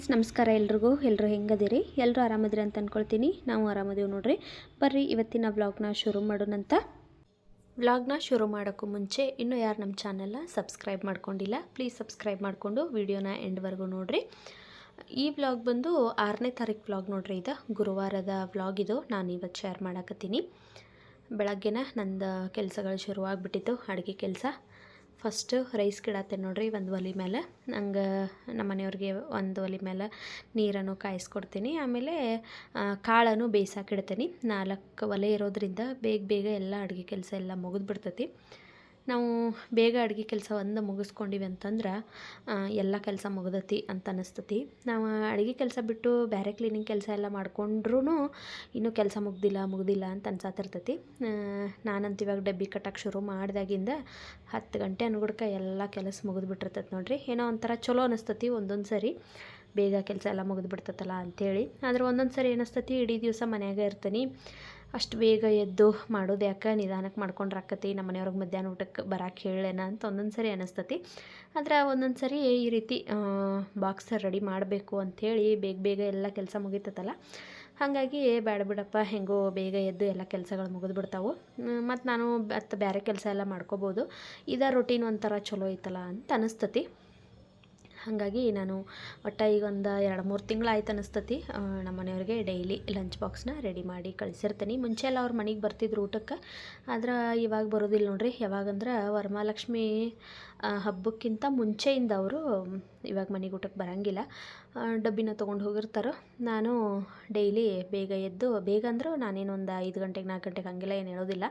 Friends, ನಮಸ್ಕಾರ ಎಲ್ರಿಗೂ. ಎಲ್ಲರೂ ಹೆಂಗದಿರಿ? ಎಲ್ಲರೂ ಆರಾಮದಿರಿ ಅಂತ ಅಂದ್ಕೊಳ್ತೀನಿ ನಾವು ಆರಾಮದೇವು ನೋಡ್ರಿ. ಬರ್ರಿ, ಇವತ್ತಿನ ವ್ಲಾಗ್ನ ಶುರು ಮಾಡೋಣಂತ ವ್ಲಾಗ್ನ ಶುರು ಮಾಡೋಕ್ಕೂ ಮುಂಚೆ ಇನ್ನೂ ಯಾರು ನಮ್ಮ ಚಾನಲ್ನ ಸಬ್ಸ್ಕ್ರೈಬ್ ಮಾಡ್ಕೊಂಡಿಲ್ಲ, ಪ್ಲೀಸ್ ಸಬ್ಸ್ಕ್ರೈಬ್ ಮಾಡಿಕೊಂಡು ವೀಡಿಯೋನ ಎಂಡ್ವರೆಗೂ ನೋಡಿರಿ. ಈ ವ್ಲಾಗ್ ಬಂದು ಆರನೇ ತಾರೀಕು ವ್ಲಾಗ್ ನೋಡ್ರಿ ಇದು. ಗುರುವಾರದ ವ್ಲಾಗ್ ಇದು. ನಾನು ಇವತ್ತು ಶೇರ್ ಮಾಡಕತ್ತೀನಿ. ಬೆಳಗ್ಗೆನ ನಂದು ಕೆಲಸಗಳು ಶುರುವಾಗ್ಬಿಟ್ಟಿತ್ತು, ಅಡುಗೆ ಕೆಲಸ. ಫಸ್ಟು ರೈಸ್ ಕಿಡತ್ತೆ ನೋಡ್ರಿ ಒಂದು ಒಲೆ ಮೇಲೆ ನಂಗೆ ನಮ್ಮ ಮನೆಯವ್ರಿಗೆ ಒಂದು ಒಲೆ ಮೇಲೆ ನೀರನ್ನು ಕಾಯಿಸ್ಕೊಡ್ತೀನಿ. ಆಮೇಲೆ ಕಾಳನ್ನು ಬೇಯಿಸಾಕಿಡ್ತೀನಿ ನಾಲ್ಕು ಒಲೆ ಇರೋದ್ರಿಂದ ಬೇಗ ಬೇಗ ಎಲ್ಲ ಅಡುಗೆ ಕೆಲಸ ಎಲ್ಲ ಮುಗಿದ್ಬಿಡ್ತೈತಿ. ನಾವು ಬೇಗ ಅಡುಗೆ ಕೆಲಸ ಒಂದು ಮುಗಿಸ್ಕೊಂಡಿವಿ ಅಂತಂದ್ರೆ ಎಲ್ಲ ಕೆಲಸ ಮುಗ್ದತಿ ಅಂತ ಅನಿಸ್ತತಿ. ನಾವು ಅಡುಗೆ ಕೆಲಸ ಬಿಟ್ಟು ಬೇರೆ ಕ್ಲೀನಿಂಗ್ ಕೆಲಸ ಎಲ್ಲ ಮಾಡ್ಕೊಂಡ್ರೂ ಇನ್ನೂ ಕೆಲಸ ಮುಗ್ದಿಲ್ಲ ಮುಗ್ದಿಲ್ಲ ಅಂತ ಅನ್ಸಾತಿರ್ತೈತಿ. ನಾನಂತ ಇವಾಗ ಡಬ್ಬಿ ಕಟ್ಟಕ್ಕೆ ಶುರು ಮಾಡಿದಾಗಿಂದ ಹತ್ತು ಗಂಟೆ ಅನ್ಗುಡ್ಕ ಎಲ್ಲ ಕೆಲಸ ಮುಗಿದ್ಬಿಟ್ಟಿರ್ತೈತೆ ನೋಡಿರಿ. ಏನೋ ಒಂಥರ ಚಲೋ ಅನಿಸ್ತತಿ ಒಂದೊಂದು ಸರಿ. ಬೇಗ ಕೆಲಸ ಎಲ್ಲ ಮುಗಿದ್ಬಿಡ್ತೈತಲ್ಲ ಅಂಥೇಳಿ ಆದ್ರೆ ಒಂದೊಂದು ಸರಿ ಏನಿಸ್ತತಿ ಇಡೀ ದಿವಸ ಮನ್ಯಾಗ ಇರ್ತೀನಿ. ಅಷ್ಟು ಬೇಗ ಎದ್ದು ಮಾಡೋದು ಯಾಕೆ? ನಿಧಾನಕ್ಕೆ ಮಾಡ್ಕೊಂಡ್ರೆ ಆಕತಿ ನಮ್ಮ ಮನೆಯವ್ರಿಗೆ ಮಧ್ಯಾಹ್ನ ಊಟಕ್ಕೆ ಬರಕ್ಕೆ ಹೇಳೇನ ಅಂತ ಒಂದೊಂದು ಸರಿ ಅನಿಸ್ತತಿ. ಆದರೆ ಒಂದೊಂದು ಸರಿ ಈ ರೀತಿ ಬಾಕ್ಸ ರೆಡಿ ಮಾಡಬೇಕು ಅಂಥೇಳಿ ಬೇಗ ಬೇಗ ಎಲ್ಲ ಕೆಲಸ ಮುಗೀತದಲ್ಲ ಹಾಗಾಗಿ ಬೇಡ ಬಿಡಪ್ಪ, ಹೆಂಗೋ ಬೇಗ ಎದ್ದು ಎಲ್ಲ ಕೆಲಸಗಳು ಮುಗಿದ್ಬಿಡ್ತಾವು ಮತ್ತು ನಾನು ಅತ್ತ ಬೇರೆ ಕೆಲಸ ಎಲ್ಲ ಮಾಡ್ಕೋಬೋದು. ಇದೇ ರೊಟೀನ್ ಒಂಥರ ಚಲೋ ಐತಲ್ಲ ಅಂತ ಅನಿಸ್ತತಿ. ಹಾಗಾಗಿ ನಾನು ಒಟ್ಟು ಈಗ ಒಂದು ಎರಡು ಮೂರು ತಿಂಗಳಾಯ್ತು ಅನಿಸ್ತತಿ. ನಮ್ಮ ಮನೆಯವ್ರಿಗೆ ಡೈಲಿ ಲಂಚ್ ಬಾಕ್ಸ್ನ ರೆಡಿ ಮಾಡಿ ಕಳಿಸಿರ್ತೀನಿ. ಮುಂಚೆ ಎಲ್ಲ ಅವ್ರ ಮನೆಗೆ ಬರ್ತಿದ್ರು ಊಟಕ್ಕೆ. ಆದ್ರೆ ಇವಾಗ ಬರೋದಿಲ್ಲ ನೋಡ್ರಿ, ಯಾವಾಗಂದ್ರೆ ವರಮಹಾಲಕ್ಷ್ಮಿ ಹಬ್ಬಕ್ಕಿಂತ ಮುಂಚೆಯಿಂದ ಅವರು ಇವಾಗ ಮನೆಗೆ ಊಟಕ್ಕೆ ಬರೋಂಗಿಲ್ಲ. ಡಬ್ಬಿನ ತೊಗೊಂಡು ಹೋಗಿರ್ತಾರೋ. ನಾನು ಡೈಲಿ ಬೇಗ ಎದ್ದು, ಬೇಗ ಅಂದ್ರೆ ನಾನೇನು ಒಂದು ಐದು ಗಂಟೆಗೆ ನಾಲ್ಕು ಗಂಟೆಗೆ ಹಂಗಿಲ್ಲ ಏನು ಹೇಳೋದಿಲ್ಲ.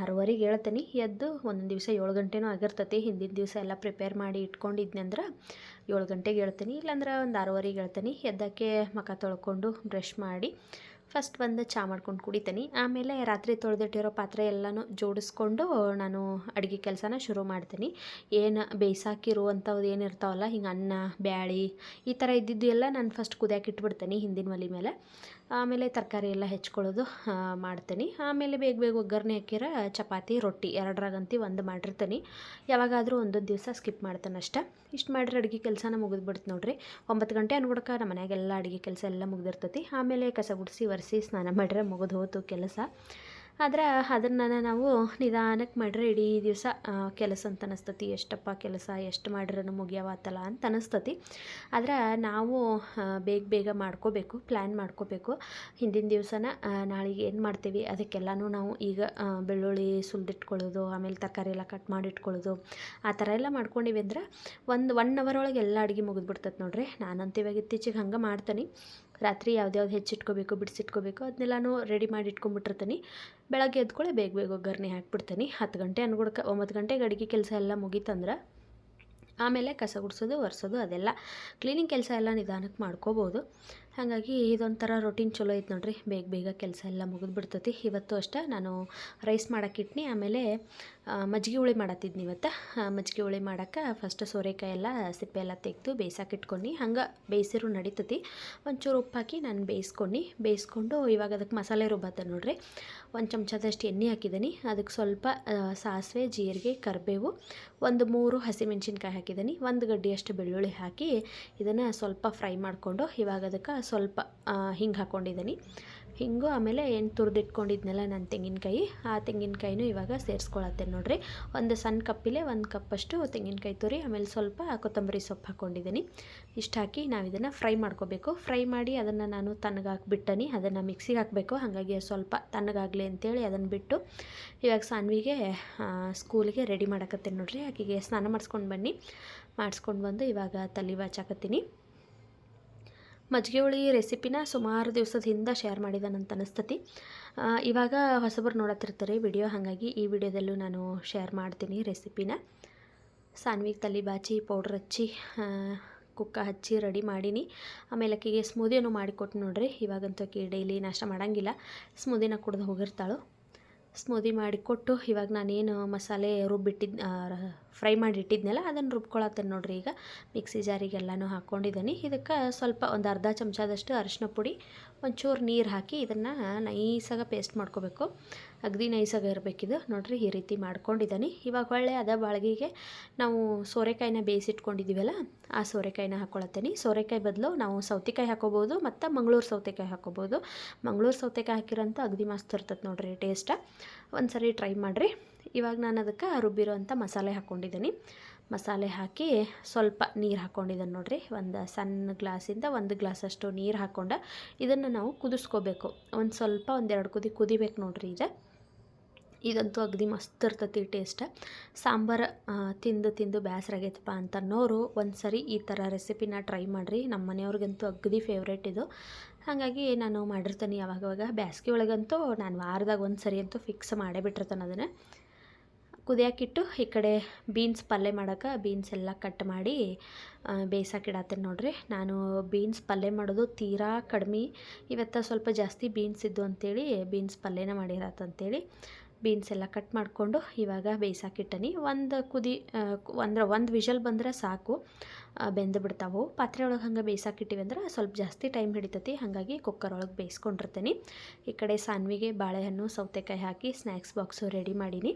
ಆರೂವರೆಗೆ ಹೇಳ್ತೀನಿ. ಎದ್ದು ಒಂದೊಂದು ದಿವಸ ಏಳು ಗಂಟೆನೂ ಆಗಿರ್ತತಿ. ಹಿಂದಿನ ದಿವಸ ಎಲ್ಲ ಪ್ರಿಪೇರ್ ಮಾಡಿ ಇಟ್ಕೊಂಡಿದ್ನಿ ಅಂದ್ರೆ ಏಳು ಗಂಟೆಗೆ ಹೇಳ್ತೀನಿ, ಇಲ್ಲಾಂದ್ರೆ ಒಂದು ಆರೂವರೆಗೆ ಹೇಳ್ತೀನಿ. ಎದ್ದಕ್ಕೆ ಮುಖ ತೊಳ್ಕೊಂಡು ಬ್ರಷ್ ಮಾಡಿ ಫಸ್ಟ್ ಬಂದು ಚಾ ಮಾಡ್ಕೊಂಡು ಕುಡಿತೀನಿ. ಆಮೇಲೆ ರಾತ್ರಿ ತೊಳೆದಿಟ್ಟಿರೋ ಪಾತ್ರೆ ಎಲ್ಲನೂ ಜೋಡಿಸ್ಕೊಂಡು ನಾನು ಅಡುಗೆ ಕೆಲಸನ ಶುರು ಮಾಡ್ತೀನಿ. ಏನು ಬೇಯಿಸಾಕಿರುವಂಥವು ಏನು ಇರ್ತಾವಲ್ಲ, ಹಿಂಗೆ ಅನ್ನ, ಬ್ಯಾಳಿ, ಈ ಥರ ಇದ್ದಿದ್ದು ಎಲ್ಲ ನಾನು ಫಸ್ಟ್ ಕುದಿಯಾಕಿಟ್ಬಿಡ್ತೀನಿ ಹಿಂದಿನ ಒಲೆ ಮೇಲೆ. ಆಮೇಲೆ ತರಕಾರಿ ಎಲ್ಲ ಹೆಚ್ಕೊಳ್ಳೋದು ಮಾಡ್ತೀನಿ. ಆಮೇಲೆ ಬೇಗ ಬೇಗ ಒಗ್ಗರಣೆ ಹಾಕಿರ ಚಪಾತಿ, ರೊಟ್ಟಿ ಎರಡರಾಗಂತಿ ಒಂದು ಮಾಡಿರ್ತೀನಿ. ಯಾವಾಗಾದರೂ ಒಂದೊಂದು ದಿವಸ ಸ್ಕಿಪ್ ಮಾಡ್ತಾನೆ ಅಷ್ಟೆ. ಇಷ್ಟು ಮಾಡಿರೋ ಅಡುಗೆ ಕೆಲಸನ ಮುಗಿದ್ಬಿಡ್ತು ನೋಡ್ರಿ. ಒಂಬತ್ತು ಗಂಟೆ ಅನ್ಬಿಡ್ಕ ನಮ್ಮ ಮನ್ಯಾಗೆಲ್ಲ ಅಡುಗೆ ಕೆಲಸ ಎಲ್ಲ ಮುಗಿದಿರ್ತತಿ. ಆಮೇಲೆ ಕಸ ಗುಡಿಸಿ, ಒರೆಸಿ, ಸ್ನಾನ ಮಾಡಿದ್ರೆ ಮುಗಿದು ಹೋಯ್ತು ಕೆಲಸ. ಆದ್ರೆ ಅದನ್ನ ನಾವು ನಿಧಾನಕ್ಕೆ ಮಾಡ್ರೆ ಇಡೀ ದಿವಸ ಕೆಲಸ ಅಂತ ಅನಿಸ್ತತಿ. ಎಷ್ಟಪ್ಪ ಕೆಲಸ, ಎಷ್ಟು ಮಾಡಿರೋನು ಮುಗಿಯವಾತಲ್ಲ ಅಂತ ಅನಿಸ್ತತಿ. ಆದರೆ ನಾವು ಬೇಗ ಬೇಗ ಮಾಡ್ಕೋಬೇಕು ಪ್ಲ್ಯಾನ್ ಮಾಡ್ಕೋಬೇಕು. ಹಿಂದಿನ ದಿವಸನ ನಾಳೆಗೆ ಏನು ಮಾಡ್ತೀವಿ? ಅದಕ್ಕೆಲ್ಲನೂ ನಾವು ಈಗ ಬೆಳ್ಳುಳ್ಳಿ ಸುಲಿದಿಟ್ಕೊಳ್ಳೋದು, ಆಮೇಲೆ ತರಕಾರಿ ಎಲ್ಲ ಕಟ್ ಮಾಡಿಟ್ಕೊಳ್ಳೋದು, ಆ ಥರ ಎಲ್ಲ ಮಾಡ್ಕೊಂಡಿವಿ ಅಂದ್ರೆ ಒಂದು ಒನ್ ಅವರ್ ಒಳಗೆ ಎಲ್ಲ ಅಡುಗೆ ಮುಗಿದ್ಬಿಡ್ತೈತೆ ನೋಡ್ರಿ. ನಾನಂತ ಇವಾಗ ಇತ್ತೀಚೆಗೆ ಹಂಗೆ ಮಾಡ್ತೀನಿ. ರಾತ್ರಿ ಯಾವ್ದ್ಯಾವ್ದು ಹೆಚ್ಚಿಟ್ಕೋಬೇಕು, ಬಿಡಿಸಿಟ್ಕೋಬೇಕು ಅದನ್ನೆಲ್ಲನೂ ರೆಡಿ ಮಾಡಿ ಇಟ್ಕೊಂಡ್ಬಿಟ್ಟಿರ್ತೀನಿ ಬೆಳಗ್ಗೆ ಎದ್ಕೊಳ್ಳೆ ಬೇಗ ಬೇಗ ಒಗ್ಗರಣೆ ಹಾಕ್ಬಿಡ್ತೀನಿ. ಹತ್ತು ಗಂಟೆ ಅನ್ಗುಡ್ಕ, ಒಂಬತ್ತು ಗಂಟೆಗೆ ಅಡುಗೆ ಕೆಲಸ ಎಲ್ಲ ಮುಗೀತಂದ್ರೆ ಆಮೇಲೆ ಕಸ ಗುಡಿಸೋದು, ಒರೆಸೋದು ಅದೆಲ್ಲ. ಕ್ಲೀನಿಂಗ್ ಕೆಲಸ ಎಲ್ಲ ನಿಧಾನಕ್ಕೆ ಮಾಡ್ಕೋಬೋದು. ಹಾಗಾಗಿ ಇದೊಂಥರ ರೊಟೀನ್ ಚಲೋ ಐತೆ ನೋಡ್ರಿ. ಬೇಗ ಬೇಗ ಕೆಲಸ ಎಲ್ಲ ಮುಗಿದ್ಬಿಡ್ತೈತಿ. ಇವತ್ತು ಅಷ್ಟೇ ನಾನು ರೈಸ್ ಮಾಡೋಕ್ಕಿಟ್ನಿ ಆಮೇಲೆ ಮಜ್ಜಿಗೆ ಹುಳಿ ಮಾಡತ್ತಿದ್ನಿ ಇವತ್ತು. ಮಜ್ಜಿಗೆ ಹುಳಿ ಮಾಡೋಕ್ಕೆ ಫಸ್ಟ್ ಸೋರೆಕಾಯಿ ಎಲ್ಲ, ಸಿಪ್ಪೆ ಎಲ್ಲ ತೆಗೆದು ಬೇಯಿಸಾಕಿಟ್ಕೊಂಡು ಹಂಗೆ ಬೇಯಿಸಿರು ನಡೀತತಿ. ಒಂಚೂರು ಉಪ್ಪು ಹಾಕಿ ನಾನು ಬೇಯಿಸ್ಕೊಂಡು ಬೇಯಿಸ್ಕೊಂಡು ಇವಾಗ ಅದಕ್ಕೆ ಮಸಾಲೆ ರುಬ್ಬತ್ತೆ ನೋಡ್ರಿ. ಒಂದು ಚಮಚದಷ್ಟು ಎಣ್ಣೆ ಹಾಕಿದ್ದೀನಿ ಅದಕ್ಕೆ ಸ್ವಲ್ಪ ಸಾಸಿವೆ, ಜೀರಿಗೆ, ಕರಿಬೇವು, ಒಂದು ಮೂರು ಹಸಿಮೆಣ್ಸಿನ್ಕಾಯಿ ಹಾಕಿದ್ದೀನಿ ಒಂದು ಗಡ್ಡಿಯಷ್ಟು ಬೆಳ್ಳುಳ್ಳಿ ಹಾಕಿ ಇದನ್ನು ಸ್ವಲ್ಪ ಫ್ರೈ ಮಾಡಿಕೊಂಡು ಇವಾಗ ಅದಕ್ಕೆ ಸ್ವಲ್ಪ ಹಿಂಗೆ ಹಾಕ್ಕೊಂಡಿದ್ದೀನಿ ಹಿಂಗು ಆಮೇಲೆ ಏನು ತುರಿದಿಟ್ಕೊಂಡಿದ್ನೆಲ್ಲ ನಾನು ತೆಂಗಿನಕಾಯಿ, ಆ ತೆಂಗಿನಕಾಯಿನೂ ಇವಾಗ ಸೇರಿಸ್ಕೊಳತ್ತೆ ನೋಡ್ರಿ. ಒಂದು ಸಣ್ಣ ಕಪ್ಪಿಲೆ ಒಂದು ಕಪ್ಪಷ್ಟು ತೆಂಗಿನಕಾಯಿ ತುರಿ, ಆಮೇಲೆ ಸ್ವಲ್ಪ ಕೊತ್ತಂಬರಿ ಸೊಪ್ಪು ಹಾಕ್ಕೊಂಡಿದ್ದೀನಿ ಇಷ್ಟು ಹಾಕಿ ನಾವು ಇದನ್ನು ಫ್ರೈ ಮಾಡ್ಕೋಬೇಕು. ಫ್ರೈ ಮಾಡಿ ಅದನ್ನು ನಾನು ತಣ್ಣಗಾಕ್ಬಿಟ್ಟನಿ ಅದನ್ನು ಮಿಕ್ಸಿಗೆ ಹಾಕಬೇಕು. ಹಾಗಾಗಿ ಸ್ವಲ್ಪ ತಣ್ಣಗಾಗಲಿ ಅಂತೇಳಿ ಅದನ್ನು ಬಿಟ್ಟು ಇವಾಗ ಸಾನ್ವಿಗೆ ಸ್ಕೂಲಿಗೆ ರೆಡಿ ಮಾಡಕತ್ತೀನಿ ನೋಡ್ರಿ. ಆಕೆಗೆ ಸ್ನಾನ ಮಾಡಿಸ್ಕೊಂಡು ಬನ್ನಿ. ಮಾಡಿಸ್ಕೊಂಡು ಬಂದು ಇವಾಗ ತಲೆ ಬಾಚಾಕತ್ತೀನಿ ಮಜ್ಜಿಗೆ ಹುಳಿ ರೆಸಿಪಿನ ಸುಮಾರು ದಿವಸದ ಹಿಂದೆ ಶೇರ್ ಮಾಡಿದಾನಂತ ಅನಿಸ್ತತಿ. ಆ, ಇವಾಗ ಹೊಸಬರು ನೋಡತ್ತಿರ್ತಾರೆ ವಿಡಿಯೋ ಹಾಗಾಗಿ ಈ ವಿಡಿಯೋದಲ್ಲೂ ನಾನು ಶೇರ್ ಮಾಡ್ತೀನಿ ರೆಸಿಪಿನ ಸಾನ್ವಿಗೆ ತಲೆ ಬಾಚಿ ಪೌಡ್ರ್ ಹಚ್ಚಿ ಕುಕ್ಕ ಹಚ್ಚಿ ರೆಡಿ ಮಾಡೀನಿ. ಆಮೇಲೆ ಆಕೆಗೆ ಸ್ಮೂದಿಯನ್ನು ಮಾಡಿಕೊಟ್ಟು ನೋಡ್ರಿ ಇವಾಗಂತೂ ಆಕೆ ಡೈಲಿ ನಾಷ್ಟ ಮಾಡೋಂಗಿಲ್ಲ. ಸ್ಮೂದಿನ ಕುಡ್ದು ಹೋಗಿರ್ತಾಳು. ಸ್ಮೂದಿ ಮಾಡಿಕೊಟ್ಟು ಇವಾಗ ನಾನೇನು ಮಸಾಲೆ ರುಬ್ಬಿಟ್ಟಿದ್ದು ಫ್ರೈ ಮಾಡಿ ಇಟ್ಟಿದ್ನಲ್ಲ, ಅದನ್ನು ರುಬ್ಕೊಳತ್ತೇನೆ ನೋಡ್ರಿ ಈಗ. ಮಿಕ್ಸಿ ಜಾರಿಗೆಲ್ಲನೂ ಹಾಕ್ಕೊಂಡಿದ್ದೀನಿ ಇದಕ್ಕೆ ಸ್ವಲ್ಪ ಒಂದು ಅರ್ಧ ಚಮಚದಷ್ಟು ಅರಿಶಿನ ಪುಡಿ, ಒಂಚೂರು ನೀರು ಹಾಕಿ ಇದನ್ನು ನೈಸಾಗಿ ಪೇಸ್ಟ್ ಮಾಡ್ಕೋಬೇಕು. ಅಗದಿ ನೈಸಾಗಿ ಇರಬೇಕಿದು ನೋಡ್ರಿ ಈ ರೀತಿ ಮಾಡ್ಕೊಂಡಿದ್ದೀನಿ ಇವಾಗ ಒಳ್ಳೆ ಅದ ಬಾಳ್ಗಿಗೆ ನಾವು ಸೋರೆಕಾಯಿನ ಬೇಯಿಸಿಟ್ಕೊಂಡಿದ್ದೀವಲ್ಲ ಆ ಸೋರೆಕಾಯಿನ ಹಾಕ್ಕೊಳತ್ತೀನಿ ಸೋರೆಕಾಯಿ ಬದಲು ನಾವು ಸೌತೆಕಾಯಿ ಹಾಕೋಬೋದು ಮತ್ತು ಮಂಗಳೂರು ಸೌತೆಕಾಯಿ ಹಾಕೋಬೋದು. ಮಂಗಳೂರು ಸೌತೆಕಾಯಿ ಹಾಕಿರೋಂಥ ಅಗದಿ ಮಸ್ತ್ ಇರ್ತದೆ ನೋಡ್ರಿ ಟೇಸ್ಟ ಒಂದು ಸರಿ ಟ್ರೈ ಮಾಡಿರಿ. ಇವಾಗ ನಾನು ಅದಕ್ಕೆ ರುಬ್ಬಿರೋಂಥ ಮಸಾಲೆ ಹಾಕ್ಕೊಂಡಿದ್ದೀನಿ. ಮಸಾಲೆ ಹಾಕಿ ಸ್ವಲ್ಪ ನೀರು ಹಾಕ್ಕೊಂಡಿದ್ದೀನಿ ನೋಡಿರಿ. ಒಂದು ಸಣ್ಣ ಗ್ಲಾಸಿಂದ ಒಂದು ಗ್ಲಾಸಷ್ಟು ನೀರು ಹಾಕ್ಕೊಂಡು ಇದನ್ನು ನಾವು ಕುದಿಸ್ಕೋಬೇಕು. ಒಂದು ಸ್ವಲ್ಪ ಒಂದೆರಡು ಕುದಿ ಕುದಿಬೇಕು ನೋಡಿರಿ ಇದು ಇದಂತೂ ಅಗದಿ ಮಸ್ತ್ ಇರ್ತತಿ ಟೇಸ್ಟ್ ಸಾಂಬಾರು ತಿಂದು ತಿಂದು ಬೇಸರಾಗೈತಪ್ಪ ಅಂತನ್ನೋರು ಒಂದು ಸರಿ ಈ ಥರ ರೆಸಿಪಿನ ಟ್ರೈ ಮಾಡಿರಿ. ನಮ್ಮ ಮನೆಯವ್ರಿಗಂತೂ ಅಗದಿ ಫೇವ್ರೇಟ್ ಇದು. ಹಾಗಾಗಿ ನಾನು ಮಾಡಿರ್ತೀನಿ ಯಾವಾಗವಾಗ. ಬ್ಯಾಸ್ಗೆ ಒಳಗಂತೂ ನಾನು ವಾರದಾಗ ಒಂದು ಸರಿ ಅಂತೂ ಫಿಕ್ಸ್ ಮಾಡೇ ಬಿಟ್ಟಿರ್ತಾನೆ ಅದನ್ನು. ಕುದಿಯಾಕಿಟ್ಟು ಈ ಕಡೆ ಬೀನ್ಸ್ ಪಲ್ಯ ಮಾಡೋಕೆ ಬೀನ್ಸ್ ಎಲ್ಲ ಕಟ್ ಮಾಡಿ ಬೇಯಿಸೋಕಿಡತ್ತೇನೆ ನೋಡ್ರಿ. ನಾನು ಬೀನ್ಸ್ ಪಲ್ಯ ಮಾಡೋದು ತೀರಾ ಕಡಿಮೆ. ಇವತ್ತು ಸ್ವಲ್ಪ ಜಾಸ್ತಿ ಬೀನ್ಸ್ ಇದ್ದು ಅಂತೇಳಿ ಬೀನ್ಸ್ ಪಲ್ಯನ ಮಾಡಿರತ್ತಂತೇಳಿ ಬೀನ್ಸ್ ಎಲ್ಲ ಕಟ್ ಮಾಡಿಕೊಂಡು ಇವಾಗ ಬೇಯಿಸಾಕಿಟ್ಟನಿ ಒಂದು ಕುದಿ ಅಂದ್ರೆ ಒಂದು ವಿಷಲ್ ಬಂದರೆ ಸಾಕು. ಬೆಂದು ಬಿಡ್ತಾವೆ. ಪಾತ್ರೆ ಒಳಗೆ ಹಂಗೆ ಬೇಯಿಸಾಕಿಟ್ಟಿವಿ ಅಂದ್ರೆ ಸ್ವಲ್ಪ ಜಾಸ್ತಿ ಟೈಮ್ ಹಿಡಿತೈತಿ. ಹಾಗಾಗಿ ಕುಕ್ಕರ್ ಒಳಗೆ ಬೇಯಿಸ್ಕೊಂಡಿರ್ತೀನಿ. ಈ ಕಡೆ ಸಾನ್ವಿಗೆ ಬಾಳೆಹಣ್ಣು, ಸೌತೆಕಾಯಿ ಹಾಕಿ ಸ್ನ್ಯಾಕ್ಸ್ ಬಾಕ್ಸು ರೆಡಿ ಮಾಡೀನಿ.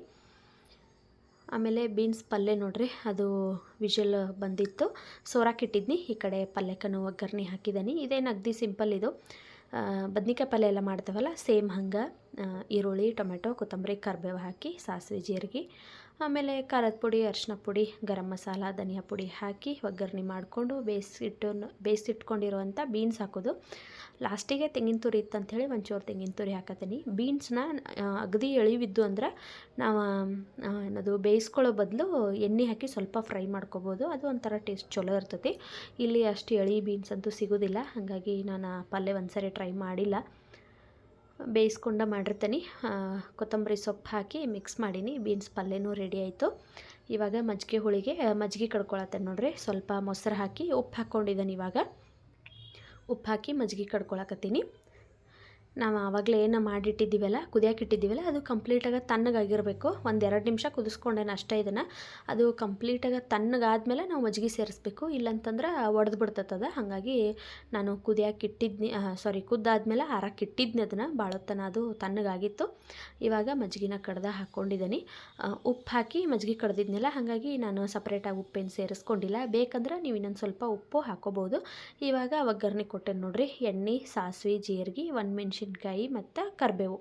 ಆಮೇಲೆ ಬೀನ್ಸ್ ಪಲ್ಯ ನೋಡ್ರಿ, ಅದು ವಿಷಲ್ ಬಂದಿತ್ತು. ಸೋರಾಕಿಟ್ಟಿದ್ನಿ ಈ ಕಡೆ ಪಲ್ಯಕ್ಕನು ಒಗ್ಗರಣೆ ಹಾಕಿದ್ದೀನಿ ಇದೇನು ಅಗ್ದಿ ಸಿಂಪಲ್ ಇದು. ಬದ್ನಿಕಾಯಿ ಪಲ್ಯ ಎಲ್ಲ ಮಾಡ್ತೇವಲ್ಲ ಸೇಮ್ ಹಂಗೆ ಈರುಳ್ಳಿ, ಟೊಮೆಟೊ, ಕೊತ್ತಂಬರಿ, ಕರಿಬೇವು ಹಾಕಿ, ಸಾಸಿವೆ, ಜೀರಿಗೆ ಆಮೇಲೆ ಖಾರದ ಪುಡಿ, ಅರಿಶಿನ ಪುಡಿ, ಗರಂ ಮಸಾಲ, ಧನಿಯಾ ಪುಡಿ ಹಾಕಿ ಒಗ್ಗರಣೆ ಮಾಡಿಕೊಂಡು ಬೇಯಿಸಿಟ್ಟು, ಬೇಯಿಸಿಟ್ಕೊಂಡಿರುವಂಥ ಬೀನ್ಸ್ ಹಾಕೋದು. ಲಾಸ್ಟಿಗೆ ತೆಂಗಿನ ತುರಿ ಇತ್ತಂಥೇಳಿ ಒಂಚೂರು ತೆಂಗಿನ ತುರಿ ಹಾಕತ್ತೀನಿ. ಬೀನ್ಸ್ನ ಅಗದಿ ಎಳಿವಿದ್ದು ಅಂದ್ರೆ ನಾವು ಏನದು ಬೇಯಿಸ್ಕೊಳ್ಳೋ ಬದಲು ಎಣ್ಣೆ ಹಾಕಿ ಸ್ವಲ್ಪ ಫ್ರೈ ಮಾಡ್ಕೋಬೋದು. ಅದು ಒಂಥರ ಟೇಸ್ಟ್ ಚಲೋ ಇರ್ತೈತಿ. ಇಲ್ಲಿ ಅಷ್ಟು ಎಳಿ ಬೀನ್ಸ್ ಅಂತೂ ಸಿಗೋದಿಲ್ಲ. ಹಾಗಾಗಿ ನಾನು ಪಲ್ಯ ಒಂದು ಸರಿ ಟ್ರೈ ಮಾಡಿಲ್ಲ. ಬೇಯಿಸ್ಕೊಂಡ ಮಾಡಿರ್ತೀನಿ. ಕೊತ್ತಂಬರಿ ಸೊಪ್ಪು ಹಾಕಿ ಮಿಕ್ಸ್ ಮಾಡೀನಿ. ಬೀನ್ಸ್ ಪಲ್ಯನೂ ರೆಡಿ ಆಯಿತು. ಇವಾಗ ಮಜ್ಜಿಗೆ ಹುಳಿಗೆ ಮಜ್ಜಿಗೆ ಕಡ್ಕೊಳತ್ತೆ ನೋಡ್ರಿ. ಸ್ವಲ್ಪ ಮೊಸರು ಹಾಕಿ ಉಪ್ಪು ಹಾಕ್ಕೊಂಡಿದ್ದೀನಿ ಇವಾಗ. ಉಪ್ಪು ಹಾಕಿ ಮಜ್ಜಿಗೆ ಕಡ್ಕೊಳಕತ್ತೀನಿ. ನಾವು ಆವಾಗಲೇ ಏನು ಮಾಡಿಟ್ಟಿದ್ದೀವಲ್ಲ ಕುದಿಯಕ್ಕೆ ಇಟ್ಟಿದ್ದೀವಲ್ಲ, ಅದು ಕಂಪ್ಲೀಟಾಗಿ ತಣ್ಣಗಾಗಿರಬೇಕು. ಒಂದು ಎರಡು ನಿಮಿಷ ಕುದಿಸ್ಕೊಂಡೇನೆ ಅಷ್ಟೇ ಇದನ್ನು. ಅದು ಕಂಪ್ಲೀಟಾಗಿ ತಣ್ಣಗಾದ್ಮೇಲೆ ನಾವು ಮಜ್ಜಿಗೆ ಸೇರಿಸ್ಬೇಕು. ಇಲ್ಲಂತಂದ್ರೆ ಒಡೆದು ಬಿಡ್ತದ ಹಾಗಾಗಿ ನಾನು ಕುದಿಯಕ್ಕೆ ಇಟ್ಟಿದ್ನಿ ಸಾರಿ ಕುದ್ದಾದ್ಮೇಲೆ ಹಾರಕ್ಕೆ ಇಟ್ಟಿದ್ನಿ ಅದನ್ನು. ಭಾಳೊತ್ತನ ಅದು ತಣ್ಣಗಾಗಿತ್ತು. ಇವಾಗ ಮಜ್ಜಿಗೆನ ಕಡ್ದ ಹಾಕ್ಕೊಂಡಿದ್ದೀನಿ ಉಪ್ಪು ಹಾಕಿ ಮಜ್ಜಿಗೆ ಕಡ್ದಿದ್ನಲ್ಲ, ಹಾಗಾಗಿ ನಾನು ಸಪ್ರೇಟಾಗಿ ಉಪ್ಪೇನು ಸೇರಿಸ್ಕೊಂಡಿಲ್ಲ. ಬೇಕಂದ್ರೆ ನೀವು ಇನ್ನೊಂದು ಸ್ವಲ್ಪ ಉಪ್ಪು ಹಾಕೋಬೋದು. ಇವಾಗ ಒಗ್ಗರಣೆ ಕೊಟ್ಟೆ ನೋಡಿರಿ. ಎಣ್ಣೆ, ಸಾಸಿವೆ, ಜೀರಿಗೆ, ಒಂದು ಮೆಣಸಿನ್ಕಾಯಿ ಮತ್ತು ಕರಿಬೇವು.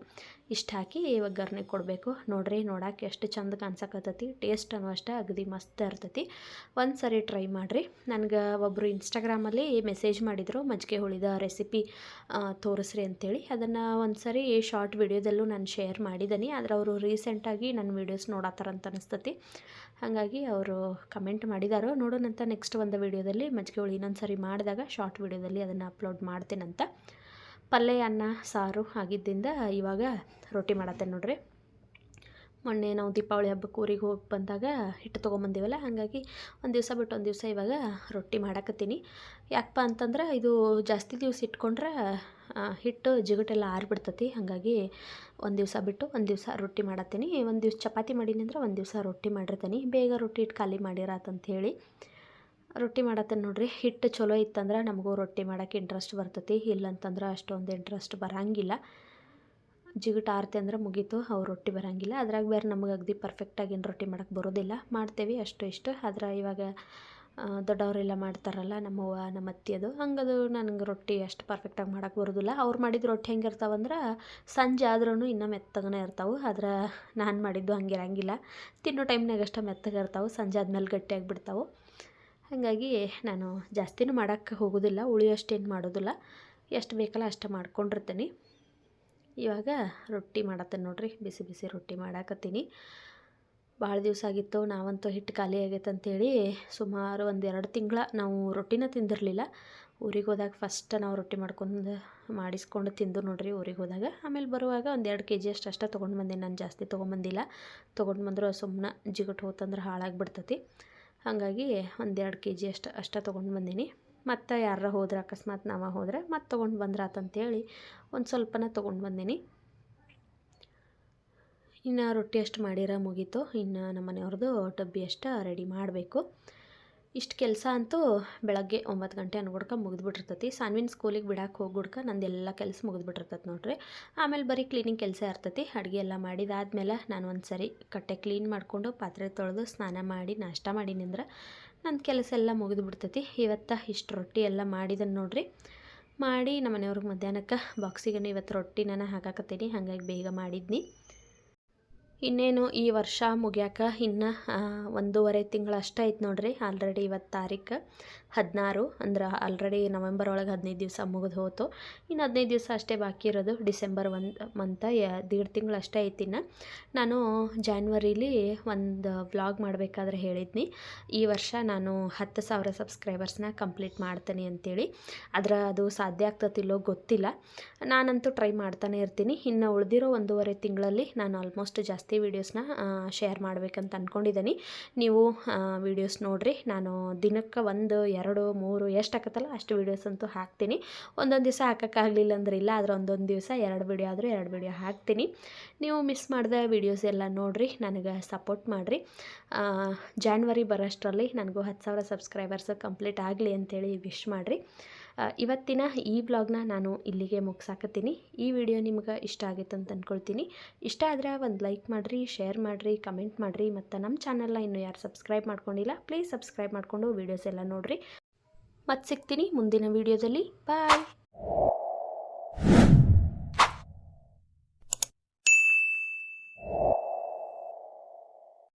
ಇಷ್ಟು ಹಾಕಿ ಒಗ್ಗರಣೆ ಕೊಡಬೇಕು. ನೋಡ್ರಿ ನೋಡಕ್ಕೆ ಎಷ್ಟು ಚಂದ ಕಾಣ್ಸಕತ್ತೈತಿ. ಟೇಸ್ಟ್ ಅನ್ನೋ ಅಷ್ಟೇ ಅಗದಿ ಮಸ್ತ್ ಇರ್ತೈತಿ. ಒಂದು ಸರಿ ಟ್ರೈ ಮಾಡಿರಿ. ನನಗೆ ಒಬ್ಬರು ಇನ್ಸ್ಟಾಗ್ರಾಮಲ್ಲಿ ಮೆಸೇಜ್ ಮಾಡಿದರು, ಮಜ್ಜಿಗೆ ಹುಳಿದ ರೆಸಿಪಿ ತೋರಿಸ್ರಿ ಅಂಥೇಳಿ ಅದನ್ನು ಒಂದು ಸರಿ ಶಾರ್ಟ್ ವಿಡಿಯೋದಲ್ಲೂ ನಾನು ಶೇರ್ ಮಾಡಿದ್ದೀನಿ ಆದರೆ ಅವರು ರೀಸೆಂಟಾಗಿ ನನ್ನ ವೀಡಿಯೋಸ್ ನೋಡತ್ತಾರಂತ ಅನಿಸ್ತತಿ. ಹಾಗಾಗಿ ಅವರು ಕಮೆಂಟ್ ಮಾಡಿದಾರೋ. ನೋಡೋಣಂತ ನೆಕ್ಸ್ಟ್ ಒಂದು ವೀಡಿಯೋದಲ್ಲಿ ಮಜ್ಜಿಗೆ ಹುಳಿ ಇನ್ನೊಂದು ಸರಿ ಮಾಡಿದಾಗ ಶಾರ್ಟ್ ವೀಡಿಯೋದಲ್ಲಿ ಅದನ್ನು ಅಪ್ಲೋಡ್ ಮಾಡ್ತೀನಂತ. ಪಲ್ಯ ಅನ್ನ ಸಾರು ಆಗಿದ್ದರಿಂದ ಇವಾಗ ರೊಟ್ಟಿ ಮಾಡತ್ತೆ ನೋಡ್ರಿ. ಮೊನ್ನೆ ನಾವು ದೀಪಾವಳಿ ಹಬ್ಬಕ್ಕೆ ಊರಿಗೆ ಹೋಗಿ ಬಂದಾಗ ಹಿಟ್ಟು ತೊಗೊಂಬಂದಿವಲ್ಲ, ಹಾಗಾಗಿ ಒಂದು ದಿವಸ ಬಿಟ್ಟು ಒಂದು ದಿವಸ ಇವಾಗ ರೊಟ್ಟಿ ಮಾಡಕತ್ತೀನಿ. ಯಾಕಪ್ಪ ಅಂತಂದ್ರೆ ಇದು ಜಾಸ್ತಿ ದಿವಸ ಇಟ್ಕೊಂಡ್ರೆ ಹಿಟ್ಟು ಜಿಗುಟೆಲ್ಲ ಆರಿಬಿಡ್ತತಿ. ಹಾಗಾಗಿ ಒಂದು ದಿವಸ ಬಿಟ್ಟು ಒಂದು ದಿವಸ ರೊಟ್ಟಿ ಮಾಡತ್ತೀನಿ. ಒಂದು ದಿವ್ಸ ಚಪಾತಿ ಮಾಡೀನಿ ಅಂದ್ರೆ ಒಂದು ದಿವಸ ರೊಟ್ಟಿ ಮಾಡಿರ್ತೀನಿ. ಬೇಗ ರೊಟ್ಟಿ ಇಟ್ಟು ಖಾಲಿ ಮಾಡಿರಾತಂಥೇಳಿ ರೊಟ್ಟಿ ಮಾಡತ್ತೇನೆ ನೋಡ್ರಿ. ಹಿಟ್ಟು ಚಲೋ ಇತ್ತಂದ್ರೆ ನಮಗೂ ರೊಟ್ಟಿ ಮಾಡೋಕೆ ಇಂಟ್ರೆಸ್ಟ್ ಬರ್ತೈತಿ. ಇಲ್ಲಂತಂದ್ರೆ ಅಷ್ಟೊಂದು ಇಂಟ್ರೆಸ್ಟ್ ಬರೋಂಗಿಲ್ಲ. ಜಿಗುಟ್ ಆರತಿ ಅಂದ್ರೆ ಮುಗೀತು ಅವ್ರು ರೊಟ್ಟಿ ಬರೋಂಗಿಲ್ಲ. ಅದ್ರಾಗ ಬೇರೆ ನಮಗೆ ಅಗದಿ ಪರ್ಫೆಕ್ಟಾಗಿ ಏನು ರೊಟ್ಟಿ ಮಾಡೋಕ್ಕೆ ಬರೋದಿಲ್ಲ. ಮಾಡ್ತೇವೆ ಅಷ್ಟು ಇಷ್ಟು. ಆದ್ರೆ ಇವಾಗ ದೊಡ್ಡವರೆಲ್ಲ ಮಾಡ್ತಾರಲ್ಲ ನಮ್ಮವ್ವ ನಮ್ಮ ಅತ್ತಿಯದು ಹಂಗದು ನನಗೆ ರೊಟ್ಟಿ ಅಷ್ಟು ಪರ್ಫೆಕ್ಟಾಗಿ ಮಾಡೋಕ್ಕೆ ಬರೋದಿಲ್ಲ. ಅವ್ರು ಮಾಡಿದ ರೊಟ್ಟಿ ಹೆಂಗೆ ಇರ್ತಾವಂದ್ರೆ ಸಂಜೆ ಆದ್ರೂ ಇನ್ನೂ ಮೆತ್ತಗನೇ ಇರ್ತಾವೆ. ಆದ್ರೆ ನಾನು ಮಾಡಿದ್ದು ಹಂಗೆ ಇರಂಗಿಲ್ಲ ತಿನ್ನೋ ಟೈಮ್ನಾಗ ಅಷ್ಟೇ ಮೆತ್ತಗೆ ಇರ್ತಾವೆ. ಸಂಜೆ ಆದ್ಮೇಲೆ ಗಟ್ಟಿಯಾಗಿ ಬಿಡ್ತಾವೆ ಹಾಗಾಗಿ ನಾನು ಜಾಸ್ತಿನೂ ಮಾಡೋಕ್ಕೆ ಹೋಗೋದಿಲ್ಲ, ಉಳಿಯೋಷ್ಟೇನು ಮಾಡೋದಿಲ್ಲ. ಎಷ್ಟು ಬೇಕಲ್ಲ ಅಷ್ಟು ಮಾಡ್ಕೊಂಡಿರ್ತೀನಿ. ಇವಾಗ ರೊಟ್ಟಿ ಮಾಡತ್ತೇನೆ ನೋಡ್ರಿ, ಬಿಸಿ ಬಿಸಿ ರೊಟ್ಟಿ ಮಾಡಾಕತ್ತೀನಿ. ಭಾಳ ದಿವಸ ಆಗಿತ್ತು, ನಾವಂತೂ ಹಿಟ್ಟು ಖಾಲಿ ಆಗೈತೆ ಅಂತೇಳಿ ಸುಮಾರು ಒಂದು ಎರಡು ತಿಂಗಳ ನಾವು ರೊಟ್ಟಿನ ತಿಂದಿರಲಿಲ್ಲ. ಊರಿಗೆ ಹೋದಾಗ ಫಸ್ಟ್ ನಾವು ರೊಟ್ಟಿ ಮಾಡ್ಕೊಂಡು ಮಾಡಿಸ್ಕೊಂಡು ತಿಂದು ನೋಡ್ರಿ ಊರಿಗೆ ಹೋದಾಗ. ಆಮೇಲೆ ಬರುವಾಗ ಒಂದು ಎರಡು ಕೆ ಜಿ ಅಷ್ಟು ಅಷ್ಟೇ ತೊಗೊಂಡು ಬಂದೆ, ನಾನು ಜಾಸ್ತಿ ತೊಗೊಂಬಂದಿಲ್ಲ. ತೊಗೊಂಡು ಬಂದರೂ ಸುಮ್ಮನೆ ಜಿಗಟ್ ಹೋತಂದ್ರೆ ಹಾಳಾಗಿಬಿಡ್ತತಿ. ಹಾಗಾಗಿ ಒಂದೆರಡು ಕೆ ಜಿ ಅಷ್ಟು, ಅಷ್ಟೇ ತೊಗೊಂಡು ಬಂದೀನಿ. ಮತ್ತು ಯಾರ ಹೋದ್ರೆ ಅಕಸ್ಮಾತ್ ನಾವು ಹೋದ್ರೆ ಮತ್ತೆ ತೊಗೊಂಡು ಬಂದ್ರಾತಂತೇಳಿ ಒಂದು ಸ್ವಲ್ಪನ ತೊಗೊಂಡು ಬಂದೀನಿ. ಇನ್ನು ರೊಟ್ಟಿ ಅಷ್ಟು ಮಾಡಿರ ಮುಗೀತು. ಇನ್ನು ನಮ್ಮ ಮನೆಯವ್ರದ್ದು ಡಬ್ಬಿ ಅಷ್ಟು ರೆಡಿ ಮಾಡಬೇಕು. ಇಷ್ಟು ಕೆಲಸ ಅಂತೂ ಬೆಳಗ್ಗೆ ಒಂಬತ್ತು ಗಂಟೆ ಅನ್ಗುಡ್ಕ ಮುಗಿದ್ಬಿಟ್ಟಿರ್ತೈತಿ. ಸಾನ್ವಿನ ಸ್ಕೂಲಿಗೆ ಬಿಡಕ್ಕೆ ಹೋಗ್ಬಿಡ್ಕ ನಂದೆಲ್ಲ ಕೆಲಸ ಮುಗಿದ್ಬಿಟ್ಟಿರ್ತತಿ ನೋಡ್ರಿ. ಆಮೇಲೆ ಬರೀ ಕ್ಲೀನಿಂಗ್ ಕೆಲಸ ಇರ್ತೈತಿ. ಅಡುಗೆ ಎಲ್ಲ ಮಾಡಿದಾದ್ಮೇಲೆ ನಾನು ಒಂದು ಸರಿ ಕಟ್ಟೆ ಕ್ಲೀನ್ ಮಾಡಿಕೊಂಡು ಪಾತ್ರೆ ತೊಳೆದು ಸ್ನಾನ ಮಾಡಿ ನಾಷ್ಟ ಮಾಡೀನಿಂದ್ರೆ ನನ್ನ ಕೆಲಸ ಎಲ್ಲ ಮುಗಿದು ಬಿಡ್ತೈತಿ ಇವತ್ತು ಇಷ್ಟು ರೊಟ್ಟಿ ಎಲ್ಲ ಮಾಡಿದನ್ನು ನೋಡ್ರಿ. ಮಾಡಿ ನಮ್ಮ ಮನೆಯವ್ರಿಗೆ ಮಧ್ಯಾಹ್ನಕ್ಕೆ ಬಾಕ್ಸಿಗೆ ಇವತ್ತು ರೊಟ್ಟಿ ನಾನು ಹಾಕಾಕತ್ತೀನಿ. ಹಾಗಾಗಿ ಬೇಗ ಮಾಡಿದ್ನಿ. ಇನ್ನೇನು ಈ ವರ್ಷ ಮುಗ್ಯಾಕ ಇನ್ನು ಒಂದೂವರೆ ತಿಂಗಳು ಅಷ್ಟೇ ಐತೆ ನೋಡ್ರಿ ಆಲ್ರೆಡಿ ಇವತ್ತು ತಾರೀಕು ಹದಿನಾರು ಅಂದ್ರೆ ಆಲ್ರೆಡಿ ನವೆಂಬರ್ ಒಳಗೆ ಹದಿನೈದು ದಿವಸ ಮುಗಿದು ಹೋಯ್ತು ಇನ್ನು ಹದಿನೈದು ದಿವಸ ಅಷ್ಟೇ ಬಾಕಿ ಇರೋದು. ಡಿಸೆಂಬರ್ ಒಂದು ಮಂತ ದೀಡ್ ತಿಂಗಳು ಅಷ್ಟೇ ಐತಿ ಇನ್ನು. ನಾನು ಜಾನ್ವರಿಲಿ ಒಂದು ವ್ಲಾಗ್ ಮಾಡಬೇಕಾದ್ರೆ ಹೇಳಿದ್ನಿ. ಈ ವರ್ಷ ನಾನು ಹತ್ತು ಸಾವಿರ ಸಬ್ಸ್ಕ್ರೈಬರ್ಸ್ನ ಕಂಪ್ಲೀಟ್ ಮಾಡ್ತೀನಿ ಅಂತೇಳಿ. ಅದರ ಅದು ಸಾಧ್ಯ ಆಗ್ತತಿಲ್ಲೋ ಗೊತ್ತಿಲ್ಲ. ನಾನಂತೂ ಟ್ರೈ ಮಾಡ್ತಾನೆ ಇರ್ತೀನಿ. ಇನ್ನು ಉಳಿದಿರೋ ಒಂದೂವರೆ ತಿಂಗಳಲ್ಲಿ ನಾನು ಆಲ್ಮೋಸ್ಟ್ ಜಾಸ್ತಿ ವೀಡಿಯೋಸ್ನ ಶೇರ್ ಮಾಡ್ಬೇಕಂತ ಅಂದ್ಕೊಂಡಿದ್ದೀನಿ ನೀವು ವೀಡಿಯೋಸ್ ನೋಡಿರಿ. ನಾನು ದಿನಕ್ಕೆ ಒಂದು ಮೂರು, ಎಷ್ಟು ಹಾಕತ್ತಲ್ಲ ಅಷ್ಟು ವೀಡಿಯೋಸ್ ಅಂತೂ ಹಾಕ್ತೀನಿ. ಒಂದೊಂದು ದಿವಸ ಹಾಕೋಕ್ಕಾಗಲಿಲ್ಲ ಅಂದ್ರೆ ಇಲ್ಲ, ಆದರೆ ಒಂದೊಂದು ದಿವಸ ಎರಡು ವೀಡಿಯೋ ಆದರೂ ಎರಡು ವೀಡಿಯೋ ಹಾಕ್ತೀನಿ. ನೀವು ಮಿಸ್ ಮಾಡಿದ ವೀಡಿಯೋಸ್ ಎಲ್ಲ ನೋಡಿರಿ, ನನಗೆ ಸಪೋರ್ಟ್ ಮಾಡಿರಿ. ಜಾನ್ವರಿ ಬರೋಷ್ಟರಲ್ಲಿ ನನಗೂ ಹತ್ತು ಸಾವಿರ ಸಬ್ಸ್ಕ್ರೈಬರ್ಸ್ ಕಂಪ್ಲೀಟ್ ಆಗಲಿ ಅಂತೇಳಿ ವಿಶ್ ಮಾಡಿರಿ. ಇವತ್ತಿನ ಈ ಬ್ಲಾಗ್ನ ನಾನು ಇಲ್ಲಿಗೆ ಮುಗಿಸಾಕತ್ತೀನಿ. ಈ ವಿಡಿಯೋ ನಿಮ್ಗೆ ಇಷ್ಟ ಆಗಿತ್ತು ಅಂತ ಅಂದ್ಕೊಳ್ತೀನಿ ಇಷ್ಟ ಆದರೆ ಒಂದು ಲೈಕ್ ಮಾಡಿರಿ ಶೇರ್ ಮಾಡಿರಿ ಕಮೆಂಟ್ ಮಾಡಿರಿ, ಮತ್ತು ನಮ್ಮ ಚಾನಲ್ನ ಇನ್ನೂ ಯಾರು ಸಬ್ಸ್ಕ್ರೈಬ್ ಮಾಡ್ಕೊಂಡಿಲ್ಲ ಪ್ಲೀಸ್ ಸಬ್ಸ್ಕ್ರೈಬ್ ಮಾಡಿಕೊಂಡು ವೀಡಿಯೋಸ್ ಎಲ್ಲ ನೋಡಿರಿ. ಮತ್ತೆ ಸಿಗ್ತೀನಿ ಮುಂದಿನ ವೀಡಿಯೋದಲ್ಲಿ. ಬಾಯ್